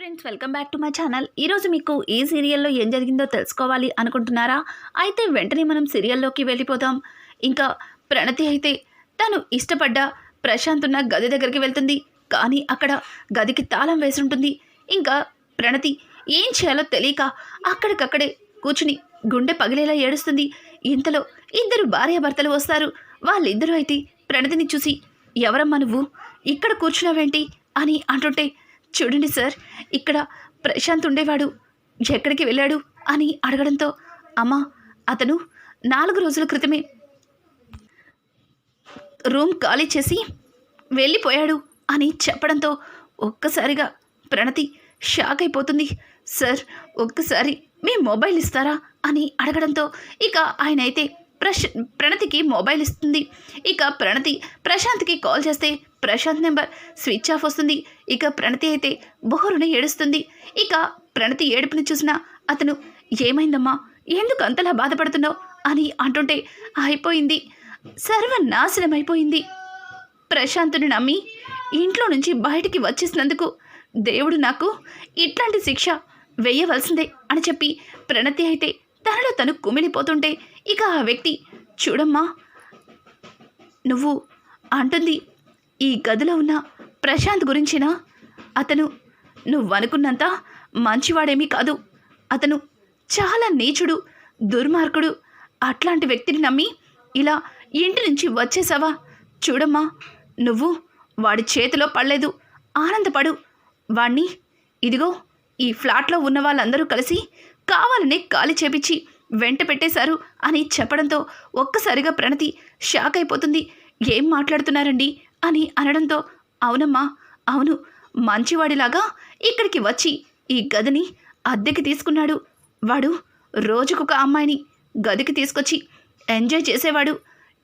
Friends welcome back to my channel. ఈరోజు మీకు ఈ సీరియల్లో ఏం జరిగిందో తెలుసుకోవాలి అనుకుంటున్నారా? అయితే వెంటనే మనం సీరియల్లోకి వెళ్ళిపోదాం. ఇంకా ప్రణతి అయితే తను ఇష్టపడ్డ ప్రశాంత్ ఉన్న గది దగ్గరికి వెళ్తుంది. కానీ అక్కడ గదికి తాళం వేసి ఉంటుంది ఇంకా ప్రణతి ఏం చేయాలో తెలియక అక్కడికక్కడే కూర్చుని గుండె పగిలేలా ఏడుస్తుంది. ఇంతలో ఇద్దరు భార్యాభర్తలు వస్తారు. వాళ్ళిద్దరూ అయితే ప్రణతిని చూసి ఎవరమ్మా నువ్వు? ఇక్కడ కూర్చున్నావేంటి? అని అంటుంటే చూడండి సార్ ఇక్కడ ప్రశాంత్ ఉండేవాడు. ఎక్కడికి వెళ్ళాడు అని అడగడంతో అమ్మా అతను నాలుగు రోజుల క్రితమే రూమ్ ఖాళీ చేసి వెళ్ళిపోయాడు అని చెప్పడంతో ఒక్కసారిగా ప్రణతి షాక్ అయిపోతుంది. సార్ ఒక్కసారి మీ మొబైల్ ఇస్తారా అని అడగడంతో ఇక ఆయన అయితే ప్రశ్ ప్రణతికి మొబైల్ ఇస్తుంది. ఇక ప్రణతి ప్రశాంత్కి కాల్ చేస్తే ప్రశాంత్ నెంబర్ స్విచ్ ఆఫ్ వస్తుంది. ఇక ప్రణతి అయితే బోరున ఏడుస్తుంది. ఇక ప్రణతి ఏడుపుని చూసిన అతను ఏమైందమ్మా? ఎందుకు అంతలా బాధపడుతున్నావు? అని అంటుంటే అయిపోయింది. సర్వనాశనం అయిపోయింది ప్రశాంతుని నమ్మి ఇంట్లో నుంచి బయటికి వచ్చేసినందుకు దేవుడు నాకు ఇట్లాంటి శిక్ష వేయవలసిందే అని చెప్పి ప్రణతి అయితే తనలో తను కుమిలిపోతుంటే ఇక ఆ వ్యక్తి చూడమ్మా నువ్వు అంటుంది. ఈ గదిలో ఉన్న ప్రశాంత్ గురించినా? అతను నువ్వు అనుకున్నంత మంచివాడేమీ కాదు. అతను చాలా నీచుడు దుర్మార్గుడు. అట్లాంటి వ్యక్తిని నమ్మి ఇలా ఇంటి నుంచి వచ్చేసావా? చూడమ్మా నువ్వు వాడి చేతిలో పడలేదు. ఆనందపడు. వాణ్ణి ఇదిగో ఈ ఫ్లాట్లో ఉన్న వాళ్ళందరూ కలిసి కావాలనే కాలి చేపించి వెంట పెట్టేశారు అని చెప్పడంతో ఒక్కసారిగా ప్రణతి షాక్ అయిపోతుంది. ఏం మాట్లాడుతున్నారండి? అని అనడంతో అవునమ్మా అవును మంచివాడిలాగా ఇక్కడికి వచ్చి ఈ గదిని అద్దెకి తీసుకున్నాడు. వాడు రోజుకొక అమ్మాయిని గదికి తీసుకొచ్చి ఎంజాయ్ చేసేవాడు.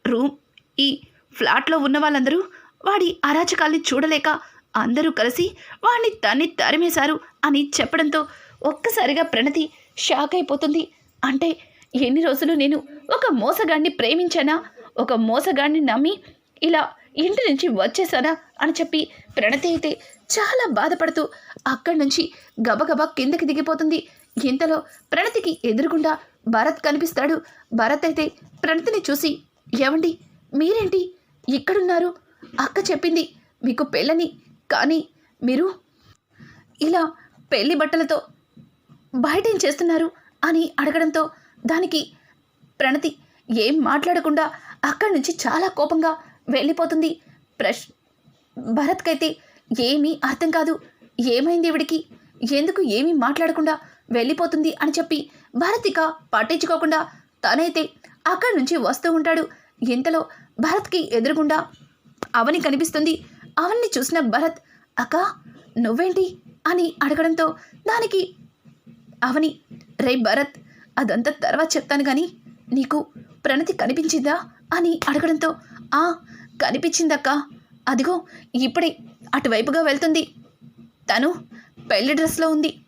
రూమ్ ఈ ఫ్లాట్లో ఉన్న వాళ్ళందరూ వాడి అరాచకాల్ని చూడలేక అందరూ కలిసి వాడిని తన్ని తరిమేశారు అని చెప్పడంతో ఒక్కసారిగా ప్రణతి షాక్ అయిపోతుంది. అంటే ఎన్ని రోజులు నేను ఒక మోసగాడిని ప్రేమించానా? ఒక మోసగాడిని నమ్మి ఇలా ఇంటి నుంచి వచ్చేసానా అని చెప్పి ప్రణతి అయితే చాలా బాధపడుతూ అక్కడి నుంచి గబగబా కిందకి దిగిపోతుంది. ఇంతలో ప్రణతికి ఎదురుగుండా భరత్ కనిపిస్తాడు. భరత్ అయితే ప్రణతిని చూసి ఏమండి మీరేంటి? ఇక్కడున్నారు? అక్క చెప్పింది మీకు పెళ్ళని కానీ మీరు ఇలా పెళ్ళి బట్టలతో బయటేం చేస్తున్నారు? అని అడగడంతో దానికి ప్రణతి ఏం మాట్లాడకుండా అక్కడి నుంచి చాలా కోపంగా వెళ్ళిపోతుంది. ప్రశ్ భరత్కైతే ఏమీ అర్థం కాదు. ఏమైంది ఇవిడికి? ఎందుకు ఏమీ మాట్లాడకుండా వెళ్ళిపోతుంది అని చెప్పి భరత్ ఇక పట్టించుకోకుండా తనైతే అక్కడి నుంచి వస్తూ ఉంటాడు. ఇంతలో భరత్కి ఎదురుగుండా అవని కనిపిస్తుంది. అవన్ని చూసిన భరత్ అక్క నువ్వేంటి? అని అడగడంతో దానికి అవని రే భరత్ అదంతా తర్వాత చెప్తాను కానీ నీకు ప్రణతి కనిపించిందా? అని అడగడంతో ఆ కనిపించిందక్క. అదిగో ఇప్పుడే అటువైపుగా వెళ్తుంది. తను పెళ్ళి డ్రెస్లో ఉంది.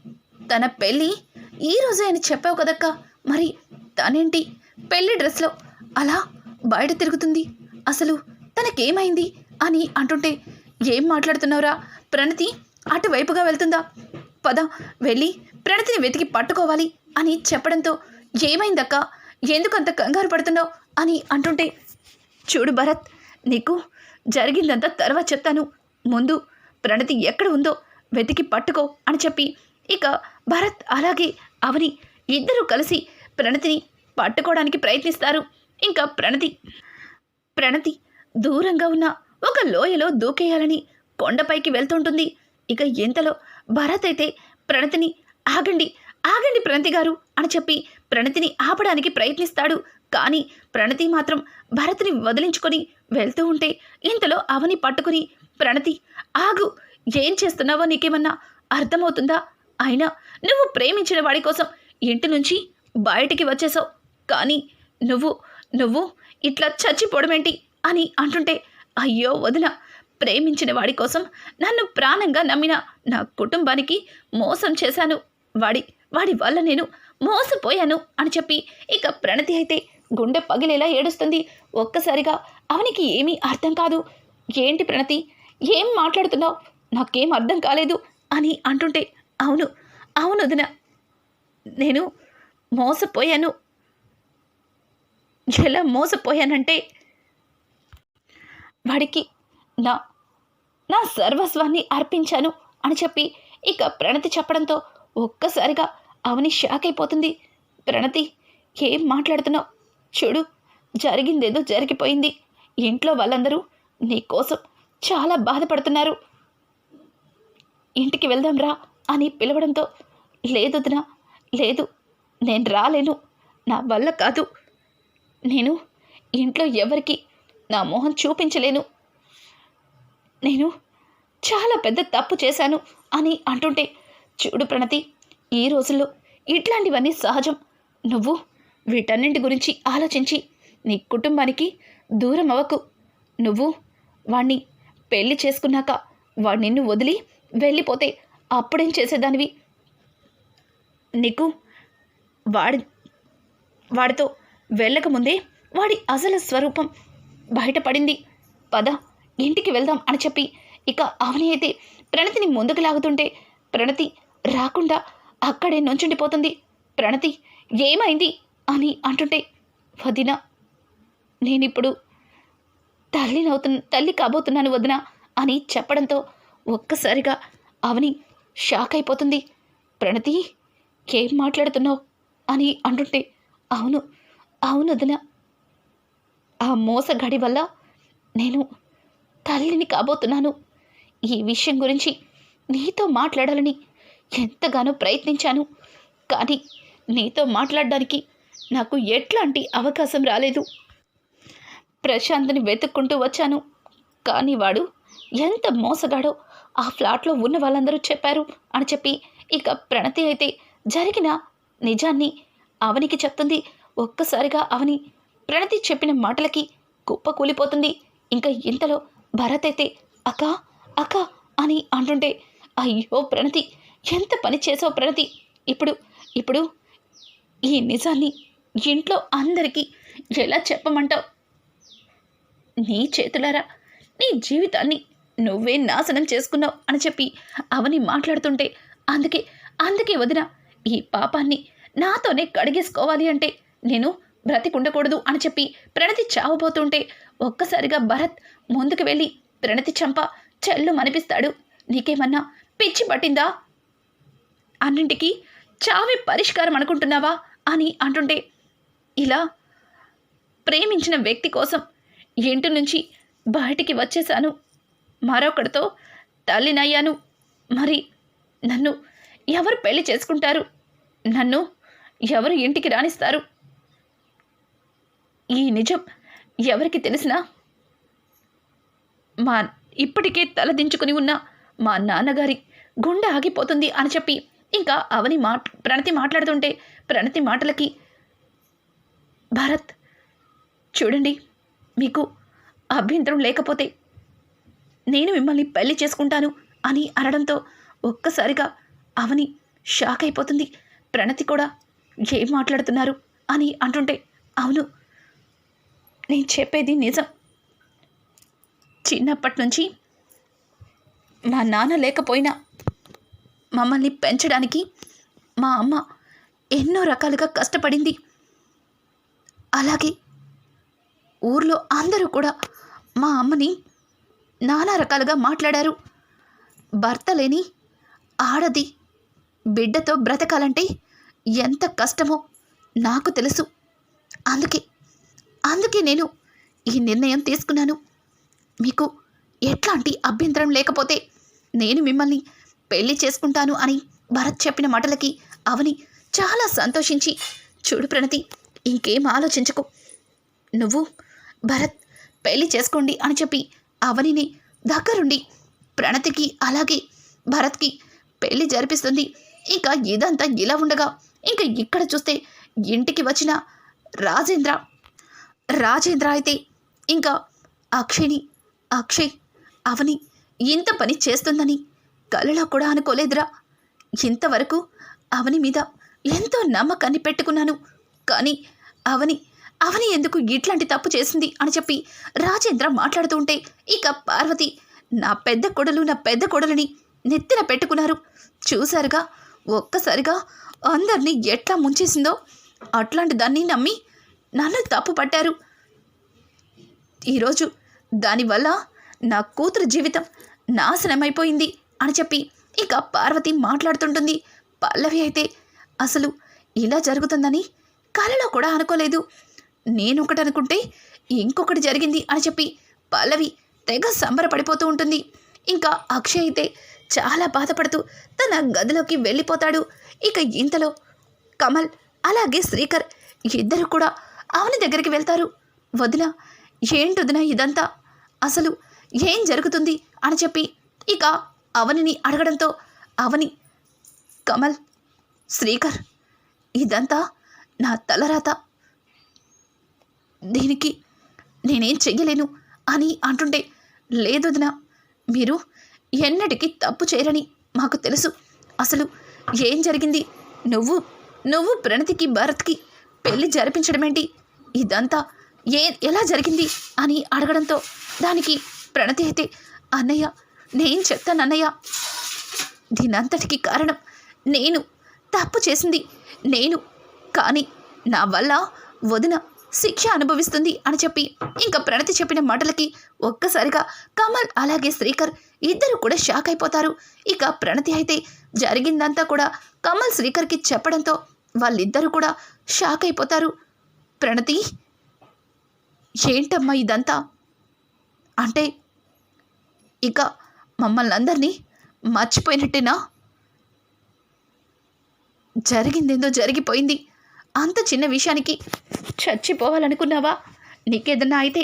తన పెళ్ళి ఈ అని చెప్పావు కదక్క. మరి తనేంటి? పెళ్ళి డ్రెస్లో అలా బయట తిరుగుతుంది. అసలు తనకేమైంది అని అంటుంటే ఏం మాట్లాడుతున్నావురా? ప్రణతి అటువైపుగా వెళ్తుందా? పద వెళ్ళి ప్రణతిని వెతికి పట్టుకోవాలి అని చెప్పడంతో ఏమైందక్క? ఎందుకంత కంగారు పడుతున్నావు? అని అంటుంటే చూడు భరత్ నీకు జరిగిందంతా తర్వాత చెప్తాను. ముందు ప్రణతి ఎక్కడ ఉందో వెతికి పట్టుకో అని చెప్పి ఇక భరత్ అలాగే అవని ఇద్దరూ కలిసి ప్రణతిని పట్టుకోవడానికి ప్రయత్నిస్తారు. ఇంకా ప్రణతి ప్రణతి దూరంగా ఉన్న ఒక లోయలో దూకేయాలని కొండపైకి వెళ్తుంటుంది. ఇక ఎంతలో భరత్ అయితే ప్రణతిని ఆగండి ఆగండి ప్రణతి గారు అని చెప్పి ప్రణతిని ఆపడానికి ప్రయత్నిస్తాడు. కానీ ప్రణతి మాత్రం భరత్ని వదిలించుకొని వెళ్తూ ఉంటే ఇంతలో అవని పట్టుకుని ప్రణతి ఆగు ఏం చేస్తున్నావో నీకేమన్నా అర్థమవుతుందా? అయినా నువ్వు ప్రేమించిన వాడి కోసం ఇంటి నుంచి బయటికి వచ్చేసావు కానీ నువ్వు నువ్వు ఇట్లా చచ్చిపోవడమేంటి అని అంటుంటే అయ్యో వదిన ప్రేమించిన వాడి కోసం నన్ను ప్రాణంగా నమ్మిన నా కుటుంబానికి మోసం చేశాను. వాడి వాడి వల్ల నేను మోసపోయాను అని చెప్పి ఇక ప్రణతి అయితే గుండె పగిలేలా ఏడుస్తుంది. ఒక్కసారిగా అవనికి ఏమీ అర్థం కాదు. ఏంటి ప్రణతి? ఏం మాట్లాడుతున్నావు? నాకేం అర్థం కాలేదు అని అంటుంటే అవును అవును వదిన. నేను మోసపోయాను. ఎలా మోసపోయానంటే వాడికి నా నా సర్వస్వాన్ని అర్పించాను అని చెప్పి ఇక ప్రణతి చెప్పడంతో ఒక్కసారిగా అవని షాక్ అయిపోతుంది. ప్రణతి ఏం మాట్లాడుతున్నావు? చూడు జరిగిందేదో జరిగిపోయింది. ఇంట్లో వాళ్ళందరూ నీ కోసం చాలా బాధపడుతున్నారు. ఇంటికి వెళ్దాంరా అని పిలవడంతో లేదు లేదొదినా లేదు నేను రాలేను నా వల్ల కాదు. నేను ఇంట్లో ఎవరికి నా మొహం చూపించలేను. నేను చాలా పెద్ద తప్పు చేశాను అని అంటుంటే చూడు ప్రణతి ఈ రోజుల్లో ఇట్లాంటివన్నీ సహజం. నువ్వు వీటన్నింటి గురించి ఆలోచించి నీ కుటుంబానికి దూరం అవ్వకు. నువ్వు వాణ్ణి పెళ్ళి చేసుకున్నాక వాడు నిన్ను వదిలి వెళ్ళిపోతే అప్పుడేం చేసేదానివి? నీకు వాడి వాడితో వెళ్ళకముందే వాడి అసలు స్వరూపం బయటపడింది. పద ఇంటికి వెళ్దాం అని చెప్పి ఇక అవని అయితే ప్రణతిని ముందుకు లాగుతుంటే ప్రణతి రాకుండా అక్కడే నుంచుండిపోతుంది. ప్రణతి ఏమైంది? అని అంటుంటే వదిన నేనిప్పుడు తల్లినవుతు తల్లి కాబోతున్నాను వదిన అని చెప్పడంతో ఒక్కసారిగా అవని షాక్ అయిపోతుంది. ప్రణతి ఏం మాట్లాడుతున్నావు? అని అంటుంటే అవును అవును వదిన. ఆ మోసగాడి వల్ల నేను తల్లిని కాబోతున్నాను. ఈ విషయం గురించి నీతో మాట్లాడాలని ఎంతగానో ప్రయత్నించాను. కానీ నీతో మాట్లాడడానికి నాకు ఎట్లాంటి అవకాశం రాలేదు. ప్రశాంత్ని వెతుక్కుంటూ వచ్చాను. కానీ వాడు ఎంత మోసగాడో ఆ ఫ్లాట్లో ఉన్న వాళ్ళందరూ చెప్పారు అని చెప్పి ఇక ప్రణతి అయితే జరిగిన నిజాన్ని అవనికి చెప్తుంది. ఒక్కసారిగా అవని ప్రణతి చెప్పిన మాటలకి కుప్ప కూలిపోతుంది. ఇంకా ఇంతలో భరత్ అయితే అక్క అక్క అని అంటుంటే అయ్యో ప్రణతి ఎంత పని చేసావు ప్రణతి? ఇప్పుడు ఇప్పుడు ఈ నిజాన్ని ఇంట్లో అందరికీ ఎలా చెప్పమంటావు? నీ చేతులారా నీ జీవితాన్ని నువ్వే నాశనం చేసుకున్నావు అని చెప్పి అవని మాట్లాడుతుంటే అందుకే అందుకే వదిన ఈ పాపాన్ని నాతోనే కడిగేసుకోవాలి అంటే నేను బ్రతికుండకూడదు అని చెప్పి ప్రణతి చావబోతుంటే ఒక్కసారిగా భరత్ ముందుకు వెళ్ళి ప్రణతి చంప చెల్లు మనిపిస్తాడు నీకేమన్నా పిచ్చి పట్టిందా? అన్నింటికి చావే పరిష్కారం అనుకుంటున్నావా? అని అంటుంటే ఇలా ప్రేమించిన వ్యక్తి కోసం ఇంటి నుంచి బయటికి వచ్చేశాను. మరొకడితో తల్లినయ్యాను. మరి నన్ను ఎవరు పెళ్ళి చేసుకుంటారు? నన్ను ఎవరు ఇంటికి రాణిస్తారు ఈ నిజం ఎవరికి తెలిసినా మా ఇప్పటికే తలదించుకుని ఉన్న మా నాన్నగారి గుండె ఆగిపోతుంది అని చెప్పి ఇంకా అవని మా ప్రణతి మాట్లాడుతుంటే ప్రణతి మాటలకి భరత్ చూడండి మీకు అభ్యంతరం లేకపోతే నేను మిమ్మల్ని పెళ్ళి చేసుకుంటాను అని అనడంతో ఒక్కసారిగా అవని షాక్ అయిపోతుంది. ప్రణతి కూడా ఏం మాట్లాడుతున్నారు అని అంటుంటే అవును నేను చెప్పేది నిజం. చిన్నప్పటి నుంచి మా నాన్న లేకపోయినా మమ్మల్ని పెంచడానికి మా అమ్మ ఎన్నో రకాలుగా కష్టపడింది. అలాగే ఊర్లో అందరూ కూడా మా అమ్మని నానా రకాలుగా మాట్లాడారు. భర్త లేని ఆడది బిడ్డతో బ్రతకాలంటే ఎంత కష్టమో నాకు తెలుసు. అందుకే అందుకే నేను ఈ నిర్ణయం తీసుకున్నాను. మీకు ఎట్లాంటి అభ్యంతరం లేకపోతే నేను మిమ్మల్ని పెళ్ళి చేసుకుంటాను అని భరత్ చెప్పిన మాటలకి అవని చాలా సంతోషించి చూడు ప్రణతి ఇంకేం ఆలోచించకు. నువ్వు భరత్ పెళ్ళి చేసుకోండి అని చెప్పి అవనిని దగ్గరుండి ప్రణతికి అలాగే భరత్కి పెళ్ళి జరిపిస్తుంది. ఇంకా ఇదంతా ఇలా ఉండగా ఇంకా ఇక్కడ చూస్తే ఇంటికి వచ్చిన రాజేంద్ర రాజేంద్ర అయితే ఇంకా అక్షయ్ని అక్షయ్ అవని ఇంత పని చేస్తుందని కలలో కూడా అనుకోలేదురా. ఇంతవరకు అవని మీద ఎంతో నమ్మకాన్ని పెట్టుకున్నాను. కానీ అవని అవని ఎందుకు ఇట్లాంటి తప్పు చేసింది అని చెప్పి రాజేంద్ర మాట్లాడుతూ ఉంటే ఇక పార్వతి నా పెద్ద కొడలు నా పెద్ద కొడలని నెత్తిన పెట్టుకున్నారు. చూశారుగా ఒక్కసారిగా అందరినీ ఎట్లా ముంచేసిందో అట్లాంటి దాన్ని నమ్మి నన్ను తప్పు పట్టారు. ఈరోజు దానివల్ల నా కూతురు జీవితం నాశనమైపోయింది అని చెప్పి ఇక పార్వతి మాట్లాడుతుంటుంది. పల్లవి అయితే అసలు ఇలా జరుగుతుందని కలలో కూడా అనుకోలేదు. నేను ఒకటి అనుకుంటే ఇంకొకటి జరిగింది అని చెప్పి పల్లవి తెగ సంబరపడిపోతూ ఉంటుంది. ఇంకా అక్షయ్ అయితే చాలా బాధపడుతూ తన గదిలోకి వెళ్ళిపోతాడు. ఇక ఇంతలో కమల్ అలాగే శ్రీకర్ ఇద్దరు కూడా అవని దగ్గరికి వెళ్తారు. వదిన ఏంటొదిన ఇదంతా? అసలు ఏం జరుగుతుంది? అని చెప్పి ఇక అవనిని అడగడంతో అవని కమల్ శ్రీకర్ ఇదంతా నా తలరాత. దీనికి నేనేం చెయ్యలేను అని అంటుంటే లేదు వదిన మీరు ఎన్నటికీ తప్పు చేయరని మాకు తెలుసు. అసలు ఏం జరిగింది? నువ్వు నువ్వు ప్రణతికి భరత్కి పెళ్ళి జరిపించడమేంటి? ఇదంతా ఏ ఎలా జరిగింది? అని అడగడంతో దానికి ప్రణతి అయితే అన్నయ్య నేను చెప్తాను అన్నయ్య. దీనంతటికి కారణం నేను. తప్పు చేసింది నేను. కానీ నా వల్ల వదిన శిక్ష అనుభవిస్తుంది అని చెప్పి ఇంకా ప్రణతి చెప్పిన మాటలకి ఒక్కసారిగా కమల్ అలాగే శ్రీకర్ ఇద్దరు కూడా షాక్ అయిపోతారు. ఇక ప్రణతి అయితే జరిగిందంతా కూడా కమల్ శ్రీకర్కి చెప్పడంతో వాళ్ళిద్దరూ కూడా షాక్ అయిపోతారు. ప్రణతి ఏంటమ్మా ఇదంతా? అంటే ఇక మమ్మల్ని అందరినీ మర్చిపోయినట్టేనా? జరిగిందేందో జరిగిపోయింది. అంత చిన్న విషయానికి చచ్చిపోవాలనుకున్నావా? నీకేదన్నా అయితే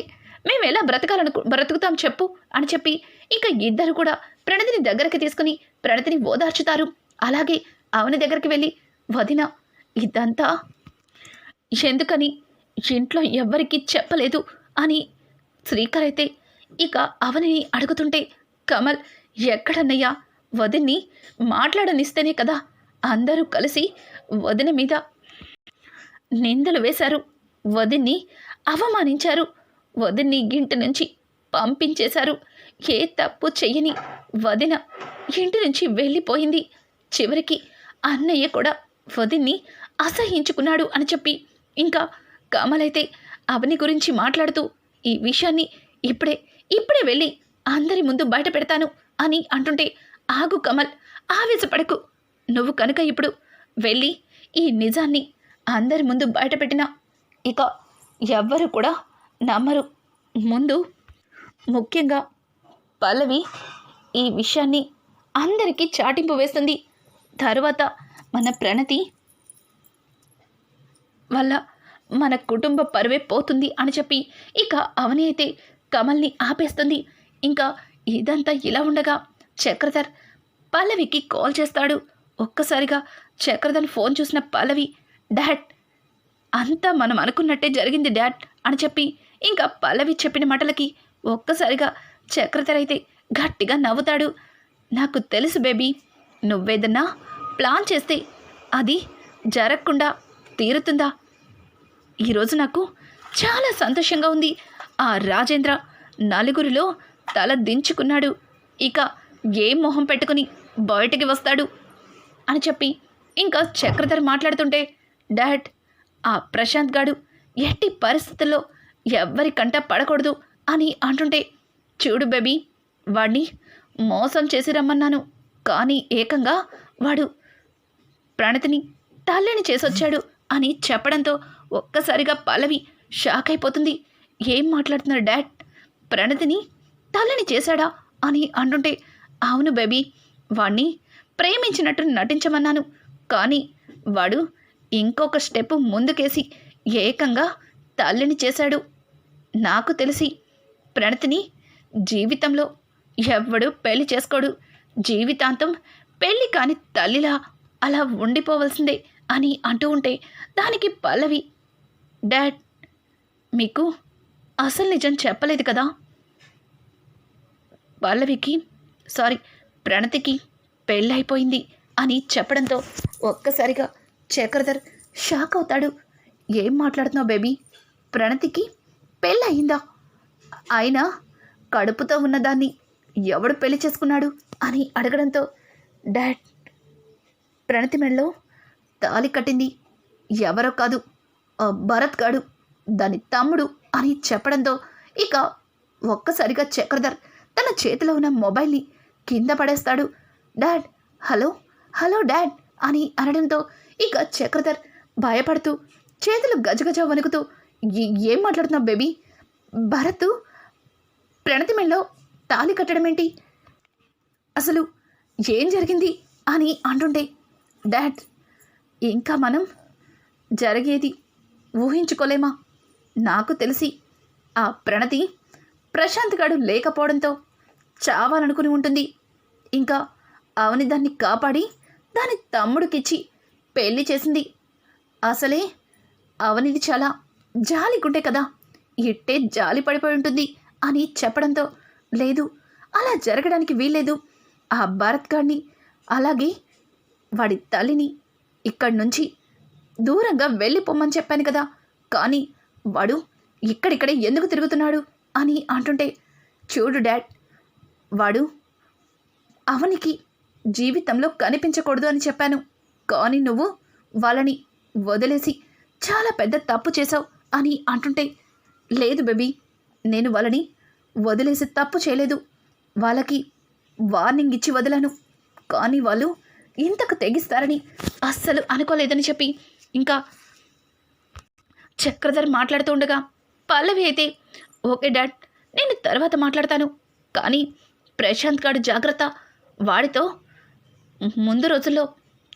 మేము ఎలా బ్రతకాలనుకు బ్రతుకుతాం చెప్పు అని చెప్పి ఇంకా ఇద్దరు కూడా ప్రణతిని దగ్గరికి తీసుకుని ప్రణతిని ఓదార్చుతారు. అలాగే అవని దగ్గరికి వెళ్ళి వదిన ఇదంతా ఎందుకని ఇంట్లో ఎవ్వరికీ చెప్పలేదు అని శ్రీకర్ అయితే ఇక అవనిని అడుగుతుంటే కమల్ ఎక్కడన్నయ్యా? వదిన్ని మాట్లాడనిస్తేనే కదా అందరూ కలిసి వదిన మీద నిందలు వేశారు. వదిన్ని అవమానించారు. వదిన్ని ఇంటి నుంచి పంపించేశారు. ఏ తప్పు చెయ్యని వదిన ఇంటి నుంచి వెళ్ళిపోయింది. చివరికి అన్నయ్య కూడా వదిన్ని అసహించుకున్నాడు అని చెప్పి ఇంకా కమలైతే అవని గురించి మాట్లాడుతూ ఈ విషయాన్ని ఇప్పుడే ఇప్పుడే వెళ్ళి అందరి ముందు బయట పెడతాను అని అంటుంటే ఆగు కమల్ ఆవేశపడకు. నువ్వు కనుక ఇప్పుడు వెళ్ళి ఈ నిజాన్ని అందరి ముందు బయటపెట్టినా ఇక ఎవ్వరు కూడా నమ్మరు. ముందు ముఖ్యంగా పల్లవి ఈ విషయాన్ని అందరికీ చాటింపు వేస్తుంది. తర్వాత మన ప్రణతి వల్ల మన కుటుంబ పరువే పోతుంది అని చెప్పి ఇక అవని అయితే కమల్ని ఆపేస్తుంది. ఇంకా ఇదంతా ఇలా ఉండగా చక్రధర్ పల్లవికి కాల్ చేస్తాడు. ఒక్కసారిగా చక్రధర్ ఫోన్ చూసిన పల్లవి డాడ్ అంతా మనం అనుకున్నట్టే జరిగింది డాడ్ అని చెప్పి ఇంకా పల్లవి చెప్పిన మాటలకి ఒక్కసారిగా చక్రధర అయితే గట్టిగా నవ్వుతాడు. నాకు తెలుసు బేబీ నువ్వేదన్నా ప్లాన్ చేస్తే అది జరగకుండా తీరుతుందా? ఈరోజు నాకు చాలా సంతోషంగా ఉంది. ఆ రాజేంద్ర నలుగురిలో తల దించుకున్నాడు. ఇక ఏ మొహం పెట్టుకుని బయటికి వస్తాడు అని చెప్పి ఇంకా చక్రధర్ మాట్లాడుతుంటే డాడ్ ఆ ప్రశాంత్ గాడు ఎట్టి పరిస్థితుల్లో ఎవ్వరి కంట పడకూడదు అని అంటుంటే చూడు బేబీ వాడిని మోసం చేసి రమ్మన్నాను. కానీ ఏకంగా వాడు ప్రణతిని తల్లిని చేసొచ్చాడు అని చెప్పడంతో ఒక్కసారిగా పల్లవి షాక్ అయిపోతుంది. ఏం మాట్లాడుతున్నాడు డాడ్? ప్రణతిని తల్లిని చేశాడా అని అంటుంటే అవును బేబీ వాణ్ణి ప్రేమించినట్టు నటించమన్నాను. కానీ వాడు ఇంకొక స్టెప్ ముందుకేసి ఏకంగా తల్లిని చేశాడు. నాకు తెలిసి ప్రణతిని జీవితంలో ఎవ్వడు పెళ్ళి చేసుకోడు. జీవితాంతం పెళ్ళి కాని తల్లిలా అలా ఉండిపోవలసిందే అని అంటూ ఉంటే దానికి పల్లవి డాడ్ మీకు అసలు నిజం చెప్పలేదు కదా? పల్లవికి సారీ ప్రణతికి పెళ్ళైపోయింది అని చెప్పడంతో ఒక్కసారిగా చక్రధర్ షాక్ అవుతాడు. ఏం మాట్లాడుతున్నావు బేబీ? ప్రణతికి పెళ్ళయిందా ఆయన కడుపుతో ఉన్నదాన్ని ఎవడు పెళ్ళి చేసుకున్నాడు? అని అడగడంతో డాడ్ ప్రణతి మెడలో తాలి కట్టింది. ఎవరో కాదు భరత్ గాడు దాని తమ్ముడు అని చెప్పడంతో ఇక ఒక్కసారిగా చక్రధర్ తన చేతిలో ఉన్న మొబైల్ని కింద పడేస్తాడు. డాడ్ హలో హలో డాడ్ అని అనడంతో ఇక చక్రధర్ భయపడుతూ చేతులు గజగజ వణుకుతూ "ఏ- ఏం మాట్లాడుతున్నావు బేబీ? భరత్ ప్రణతి మెడలో తాళి కట్టడం ఏంటి అసలు ఏం జరిగింది? అని అంటుంటే డాడ్ ఇంకా మనం జరిగేది ఊహించుకోలేమా? నాకు తెలిసి ఆ ప్రణతి ప్రశాంత్ గాడు లేకపోవడంతో చావాలనుకుని ఉంటుంది. ఇంకా అవని దాన్ని కాపాడి దాని తమ్ముడికిచ్చి పెళ్ళి చేసింది. అసలే అవనిది చాలా జాలి గుండె కదా. ఇట్టే జాలి పడిపోయి ఉంటుంది అని చెప్పడంతో లేదు అలా జరగడానికి వీల్లేదు. ఆ భారత్ గాడిని అలాగే వాడి తల్లిని ఇక్కడి నుంచి దూరంగా వెళ్ళిపోమ్మని చెప్పాను కదా. కానీ వాడు ఇక్కడిక్కడే ఎందుకు తిరుగుతున్నాడు అని అంటుంటే చూడు డాడ్ వాడు అవనికి జీవితంలో కనిపించకూడదు అని చెప్పాను. కానీ నువ్వు వాళ్ళని వదిలేసి చాలా పెద్ద తప్పు చేశావు అని అంటుంటే లేదు బేబీ నేను వాళ్ళని వదిలేసి తప్పు చేయలేదు. వాళ్ళకి వార్నింగ్ ఇచ్చి వదిలాను. కానీ వాళ్ళు ఇంతకు తెగిస్తారని అస్సలు అనుకోలేదని చెప్పి ఇంకా చక్రధర్ మాట్లాడుతూ ఉండగా పల్లవి అయితే ఓకే డాడ్ నేను తర్వాత మాట్లాడతాను. కానీ ప్రశాంత్ గారు జాగ్రత్త వాడితో ముందు రోజుల్లో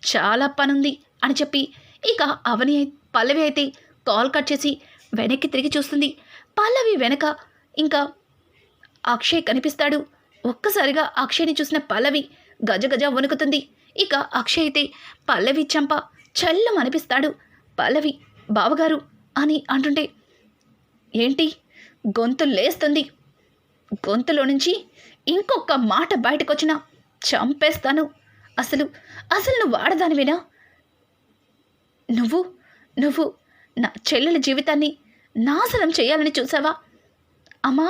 చాలా పనుంది అని చెప్పి ఇక అవని పల్లవి అయితే కాల్ కట్ చేసి వెనక్కి తిరిగి చూస్తుంది. పల్లవి వెనక ఇంకా అక్షయ్ కనిపిస్తాడు. ఒక్కసారిగా అక్షయ్ని చూసిన పల్లవి గజగజ వణుకుతుంది. ఇక అక్షయ్ అయితే పల్లవి చంప చల్లం అనిపిస్తాడు. పల్లవి బావగారు అని అంటుంటే ఏంటి? గొంతు లేస్తుంది. గొంతులో నుంచి ఇంకొక మాట బయటకొచ్చినా చంపేస్తాను. అసలు అసలు నువ్వు ఆడదానివేనా? నువ్వు నువ్వు నా చెల్లెల జీవితాన్ని నాశనం చేయాలని చూసావా? అమ్మా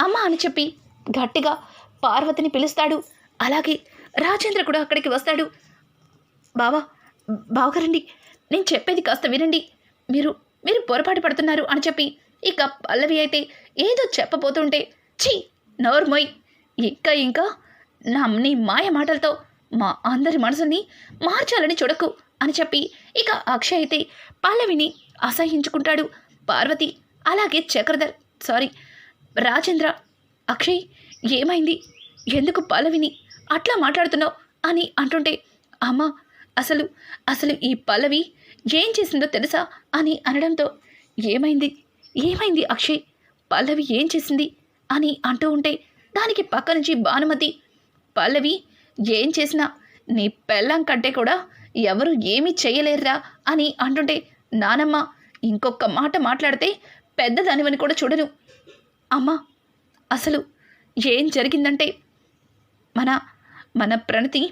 అమ్మా అని చెప్పి గట్టిగా పార్వతిని పిలుస్తాడు. అలాగే రాజేంద్ర కూడా అక్కడికి వస్తాడు. బావా బావగారండి నేను చెప్పేది కాస్త వినండి. మీరు మీరు పొరపాటు పడుతున్నారు అని చెప్పి ఇక పల్లవి అయితే ఏదో చెప్పబోతుంటే ఛీ నోర్మోయ్ ఇంకా ఇంకా నా నీ మాయ మాటలతో మా అందరి మనసుని మార్చాలని చూడకు అని చెప్పి ఇక అక్షయ్ అయితే పల్లవిని అసహించుకుంటాడు. పార్వతి అలాగే చక్రధర్ సారీ రాజేంద్ర అక్షయ్ ఏమైంది? ఎందుకు పల్లవిని అట్లా మాట్లాడుతున్నావు? అని అంటుంటే అమ్మ అసలు అసలు ఈ పల్లవి ఏం చేసిందో తెలుసా? అని అనడంతో ఏమైంది? ఏమైంది అక్షయ్? పల్లవి ఏం చేసింది? అని అంటూ ఉంటే దానికి పక్క నుంచి భానుమతి పల్లవి ఏం చేసినా నీ పెళ్ళం కంటే కూడా ఎవరు ఏమీ చేయలేరురా అని అంటుంటే నానమ్మ ఇంకొక మాట మాట్లాడితే పెద్దదానివని కూడా చూడను. అమ్మా అసలు ఏం జరిగిందంటే మన మన ప్రణతి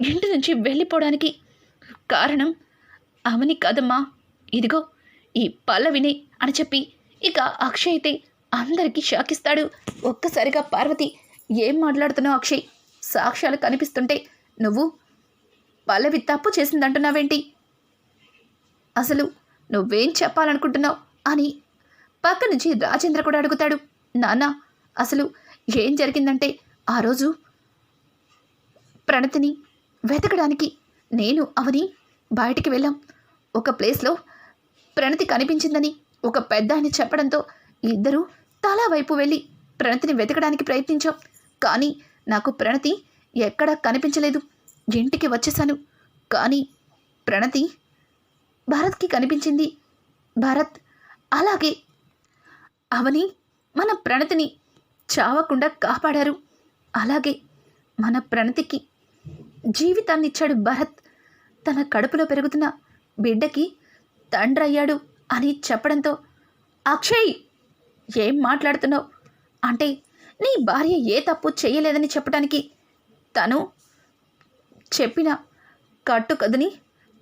ఇంటి నుంచి వెళ్ళిపోవడానికి కారణం అవని కాదమ్మా. ఇదిగో ఈ పల్లవిని అని చెప్పి ఇక అక్షయ్ అయితే అందరికీ షాకిస్తాడు. ఒక్కసారిగా పార్వతి ఏం మాట్లాడుతున్నావు అక్షయ్? సాక్ష్యాలు కనిపిస్తుంటే నువ్వు పల్లవి తప్పు చేసిందంటున్నావేంటి? అసలు నువ్వేం చెప్పాలనుకుంటున్నావు అని పక్క నుంచి రాజేంద్ర కూడా అడుగుతాడు. నాన్న అసలు ఏం జరిగిందంటే ఆ రోజు ప్రణతిని వెతకడానికి నేను అవని బయటికి వెళ్ళాం. ఒక ప్లేస్లో ప్రణతి కనిపించిందని ఒక పెద్ద ఆయన చెప్పడంతో ఇద్దరూ తలా వైపు వెళ్ళి ప్రణతిని వెతకడానికి ప్రయత్నించాం. కానీ నాకు ప్రణతి ఎక్కడా కనిపించలేదు. ఇంటికి వచ్చేసాను కానీ ప్రణతి భరత్కి కనిపించింది. భరత్ అలాగే. అవని మన ప్రణతిని చావకుండా కాపాడారు. అలాగే మన ప్రణతికి జీవితాన్ని ఇచ్చాడు భరత్. తన కడుపులో పెరుగుతున్న బిడ్డకి తండ్రయ్యాడు అని చెప్పడంతో అక్షయ్ ఏం మాట్లాడుతున్నావు? అంటే నీ భార్య ఏ తప్పు చేయలేదని చెప్పడానికి తను చెప్పిన కట్టు కదని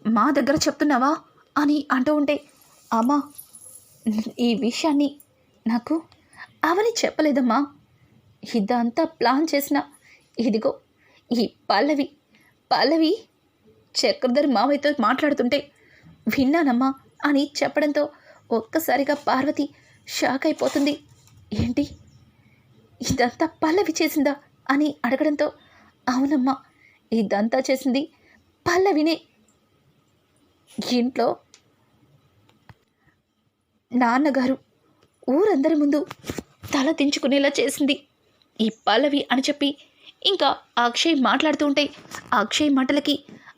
మా దగ్గర చెప్తున్నావా అని అంటూ ఉంటే అమ్మా ఈ విషయాన్ని నాకు అవని చెప్పలేదమ్మా. ఇదంతా ప్లాన్ చేసిన ఇదిగో ఈ పల్లవి పల్లవి చక్రధర్ మావయ్యతో మాట్లాడుతుంటే విన్నానమ్మా అని చెప్పడంతో ఒక్కసారిగా పార్వతి షాక్ అయిపోతుంది. ఏంటి? ఇదంతా పల్లవి చేసిందా అని అడగడంతో అవునమ్మా ఇదంతా చేసింది పల్లవినే. ఇంట్లో నాన్నగారు ఊరందరి ముందు తల దించుకునేలా చేసింది. ఈ పల్లవి అని చెప్పి ఇంకా అక్షయ్ మాట్లాడుతూ ఉంటే అక్షయ్ మాటలకి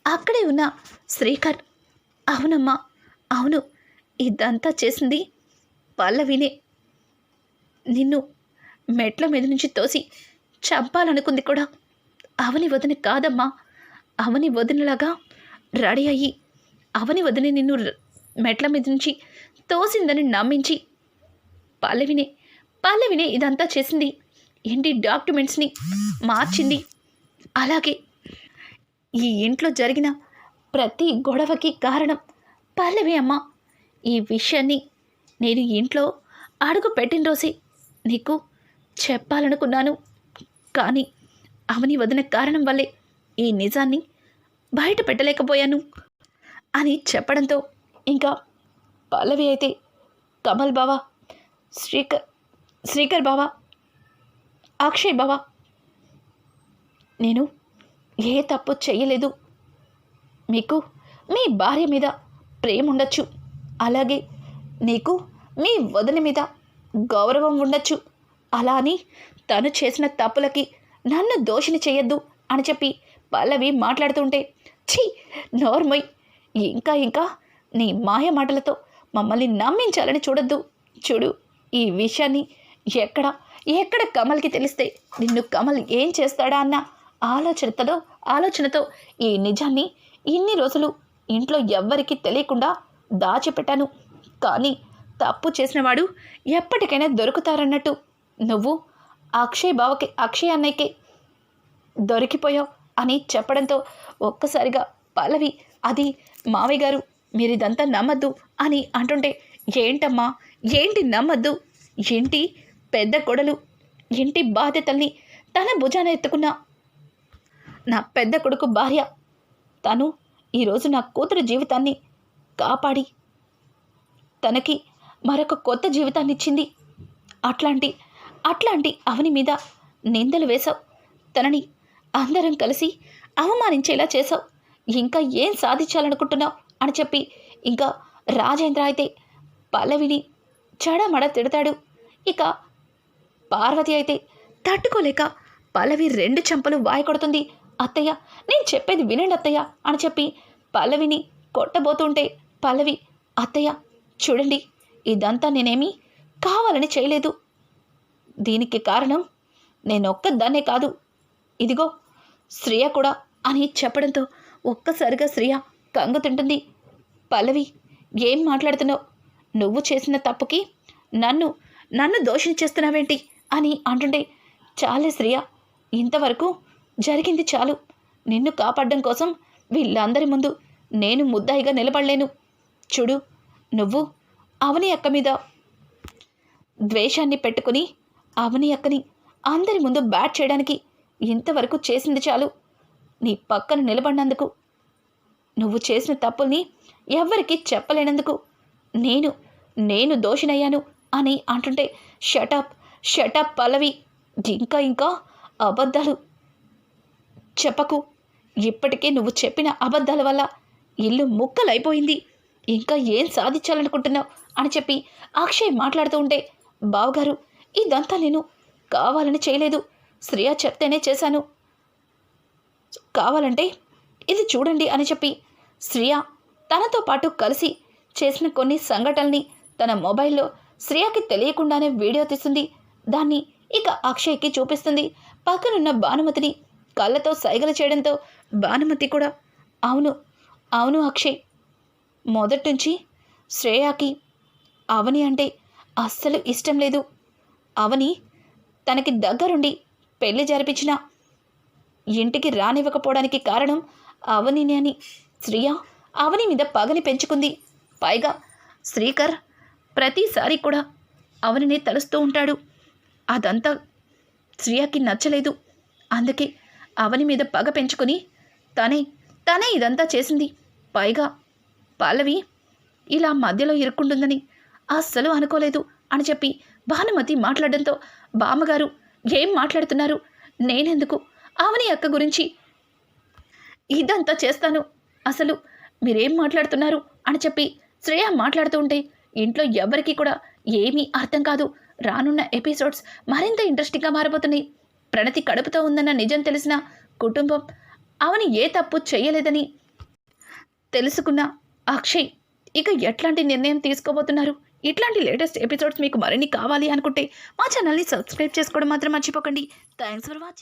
అక్కడే ఉన్న శ్రీకర్ అవునమ్మా అవును ఇదంతా చేసింది పల్లవినే. నిన్ను మెట్ల మీద నుంచి తోసి చంపాలనుకుంది కూడా. అవని వదిన కాదమ్మా. అవని వదినలాగా రెడీ అయ్యి అవని వదిన నిన్ను మెట్ల మీద నుంచి తోసిందని నమ్మించి పల్లవినే పల్లవినే ఇదంతా చేసింది. ఏంటి డాక్యుమెంట్స్ని మార్చింది? అలాగే ఈ ఇంట్లో జరిగిన ప్రతి గొడవకి కారణం పల్లవి అమ్మ. ఈ విషయాన్ని నేను ఇంట్లో అడుగు పెట్టిన రోజే నీకు చెప్పాలనుకున్నాను. కానీ అవని వదిన కారణం వల్లే ఈ నిజాన్ని బయట పెట్టలేకపోయాను అని చెప్పడంతో ఇంకా పల్లవి అయితే కమల్ బావా శ్రీకర్ శ్రీకర్ బావా అక్షయ్ బావా నేను ఏ తప్పు చేయలేదు. మీకు మీ భార్య మీద ప్రేమ ఉండొచ్చు. అలాగే నీకు మీ వదిన మీద గౌరవం ఉండొచ్చు. అలా అని తను చేసిన తప్పులకి నన్ను దోషిని చేయొద్దు అని చెప్పి పల్లవి మాట్లాడుతుంటే ఛీ నోర్మొయ్ ఇంకా ఇంకా నీ మాయ మాటలతో మమ్మల్ని నమ్మించాలని చూడొద్దు. చూడు ఈ విషయాన్ని ఎక్కడ ఎక్కడ కమల్కి తెలిస్తే నిన్ను కమల్ ఏం చేస్తాడా అన్న ఆలోచనతో ఆలోచనతో ఈ నిజాన్ని ఇన్ని రోజులు ఇంట్లో ఎవ్వరికీ తెలియకుండా దాచిపెట్టాను. కానీ తప్పు చేసినవాడు ఎప్పటికైనా దొరుకుతారన్నట్టు నువ్వు అక్షయ్ బావకి అక్షయ్ అన్నయ్యకి దొరికిపోయావు అని చెప్పడంతో ఒక్కసారిగా పల్లవి అది మావయ్య గారు మీరు ఇదంతా నమ్మద్దు అని అంటుంటే ఏంటమ్మా ఏంటి నమ్మద్దు? ఏంటి పెద్ద కొడలు? ఇంటి బాధ్యతల్ని తన భుజాన ఎత్తుకున్న నా పెద్ద కొడుకు భార్య? తను ఈరోజు నా కూతురు జీవితాన్ని కాపాడి తనకి మరొక కొత్త జీవితాన్ని ఇచ్చింది అట్లాంటి అట్లాంటి అవని మీద నిందలు వేశావు. తనని అందరం కలిసి అవమానించేలా చేశావు. ఇంకా ఏం సాధించాలనుకుంటున్నావు? అని చెప్పి ఇంకా రాజేంద్ర అయితే పల్లవిని చెడమడ తిడతాడు. ఇక పార్వతి అయితే తట్టుకోలేక పల్లవి రెండు చెంపలు వాయి కొడుతుంది అత్తయ్య నేను చెప్పేది వినండి అత్తయ్య అని చెప్పి పల్లవిని కొట్టబోతుంటే పల్లవి అత్తయ్య చూడండి ఇదంతా నేనేమి కావాలని చేయలేదు. దీనికి కారణం నేనొక్కదాన్నే కాదు. ఇదిగో శ్రియ కూడా అని చెప్పడంతో ఒక్కసారిగా శ్రియ కంగు తింటుంది. పల్లవి ఏం మాట్లాడుతున్నావు? నువ్వు చేసిన తప్పుకి నన్ను నన్ను దోషం చేస్తున్నావేంటి? అని అంటుంటే చాలే శ్రియ ఇంతవరకు జరిగింది చాలు. నిన్ను కాపాడడం కోసం వీళ్ళందరి ముందు నేను ముద్దాయిగా నిలబడలేను. చూడు నువ్వు అవని అక్క మీద ద్వేషాన్ని పెట్టుకుని అవని అక్కని అందరి ముందు బ్యాట్ చేయడానికి ఇంతవరకు చేసింది చాలు. నీ పక్కన నిలబడినందుకు నువ్వు చేసిన తప్పుల్ని ఎవ్వరికీ చెప్పలేనందుకు నేను నేను దోషినయ్యాను అని అంటుంటే షటప్ షటప్ పల్లవి ఇంకా ఇంకా అబద్ధాలు చెప్పకు. ఇప్పటికే నువ్వు చెప్పిన అబద్ధాల వల్ల ఇల్లు ముక్కలైపోయింది. ఇంకా ఏం సాధించాలనుకుంటున్నావు? అని చెప్పి అక్షయ్ మాట్లాడుతూ ఉంటే బావగారు ఇదంతా నేను కావాలని చేయలేదు. శ్రియ చెప్తేనే చేశాను. కావాలంటే ఇది చూడండి అని చెప్పి శ్రియ తనతో పాటు కలిసి చేసిన కొన్ని సంఘటనల్ని తన మొబైల్లో శ్రియకి తెలియకుండానే వీడియో తీస్తుంది. దాన్ని ఇక అక్షయ్కి చూపిస్తుంది. పక్కనున్న భానుమతిని కళ్ళతో సైగలు చేయడంతో భానుమతి కూడా అవును అవును అక్షయ్. మొదటి నుంచి శ్రేయాకి అవని అంటే అస్సలు ఇష్టం లేదు. అవని తనకి దగ్గరుండి పెళ్ళి జరిపించిన ఇంటికి రానివ్వకపోవడానికి కారణం అవనిని అని. శ్రియ అవని మీద పగని పెంచుకుంది. పైగా శ్రీకర్ ప్రతిసారి కూడా అవనినే తలుస్తూ ఉంటాడు. అదంతా శ్రియకి నచ్చలేదు. అందుకే అవని మీద పగ పెంచుకొని తనే తనే ఇదంతా చేసింది. పైగా పల్లవి ఇలా మధ్యలో ఇరుక్కుంటుందని అస్సలు అనుకోలేదు అని చెప్పి భానుమతి మాట్లాడడంతో బామ్మగారు ఏం మాట్లాడుతున్నారు? నేనెందుకు? ఆవని అక్క గురించి ఇదంతా చేస్తాను. అసలు మీరేం మాట్లాడుతున్నారు? అని చెప్పి శ్రేయ మాట్లాడుతూ ఉంటే ఇంట్లో ఎవరికీ కూడా ఏమీ అర్థం కాదు. రానున్న ఎపిసోడ్స్ మరింత ఇంట్రెస్టింగ్గా మారబోతున్నాయి. ప్రణతి కడుపుతో ఉందన్న నిజం తెలిసిన కుటుంబం అవని ఏ తప్పు చేయలేదని తెలుసుకున్న అక్షయ్ ఇక ఎట్లాంటి నిర్ణయం తీసుకోబోతున్నారు? ఇట్లాంటి లేటెస్ట్ ఎపిసోడ్స్ మీకు మరిన్ని కావాలి అనుకుంటే మా ఛానల్ని సబ్స్క్రైబ్ చేసుకోవడం మాత్రం మర్చిపోకండి. Thanks for watching.